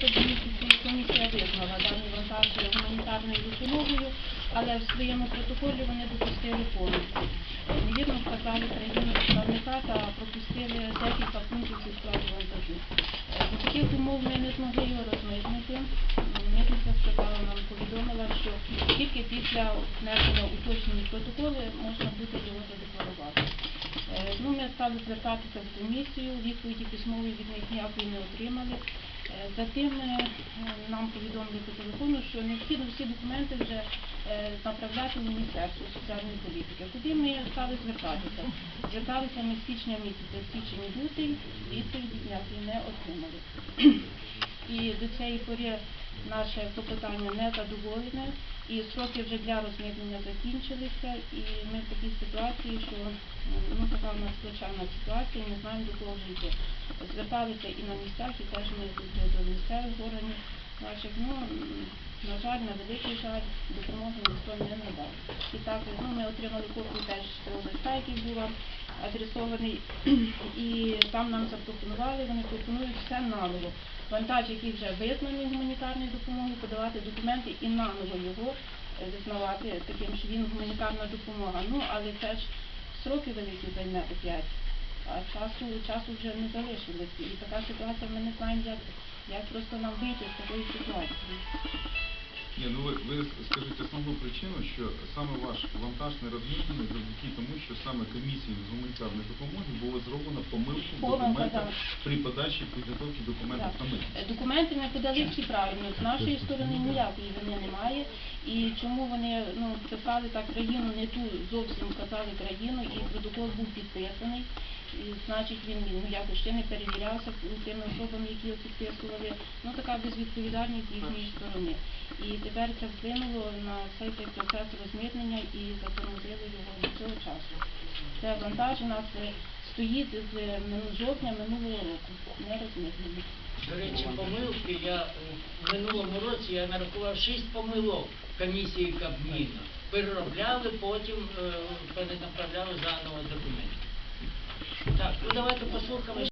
місяці комісія визнала дані вантаж гуманітарною допомогою, але в своєму протоколі вони допустили. Е, Невірно вказали країну представника та пропустили декілька пунктів зі складу вантажу. Е, За таких умов ми не змогли його розмитнити. Митниця сказала нам, повідомила, що тільки після внесення уточнень в протоколи можна буде його задекларувати. Е, Ну, ми стали звертатися в комісію, відповіді письмової від них ніякої не отримали. Е, Затим е, нам повідомили по телефону, що необхідно всі документи вже е, направляти в Міністерство соціальної політики. Куди ми стали звертатися? Зверталися ми з січня місяця, січень лютий, відповіді ніякої не отримали. І до цієї пори наше попитання не задоволене, і сроки вже для розмитнення закінчилися, і ми в такій ситуації, що ну, така в нас плачевна ситуація, не знаємо до кого вже. Зверталися і на місцях, і теж ми тут до місцевих органів наших. Ну, на жаль, на великий жаль, допомоги ніхто не надав. І так, ну, ми отримали копію теж того листа, який був вам адресований, і там нам запропонували, вони пропонують все наново. Вантаж, який вже визнаний гуманітарною допомогою, подавати документи і наново його е, визнавати таким, що він гуманітарна допомога. Ну, але це ж сроки великі займе опять, а часу, часу вже не залишилось. І така ситуація, ми не знаємо, як, як просто нам вийти з такої ситуації. Ні, ну ви, ви скажіть основну причину, що саме ваш вантаж не розмитнений завдяки тому, що саме комісії з гуманітарної допомоги було зроблено помилку в документах при подачі підготовки документів Так. на митницю. Е, Документи ми подали всі правильно. З нашої сторони ніякої вини немає. І чому вони ну, писали так країну, не ту зовсім казали країну, і протокол був підписаний. Значить, він ну, якось ще не перевірявся тими особами, які його підписували. Ну, така безвідповідальність з їхньої сторони. І тепер це вплинуло на цей цей процес розмитнення і затормозили його до цього часу. Це вантаж у нас стоїть з е, жовтня минулого року, не розмитнений. До речі, помилки я е, в минулому році я нарахував шість помилок комісії Кабміну. Переробляли, потім е, перенаправляли заново ну давайте послухаємо.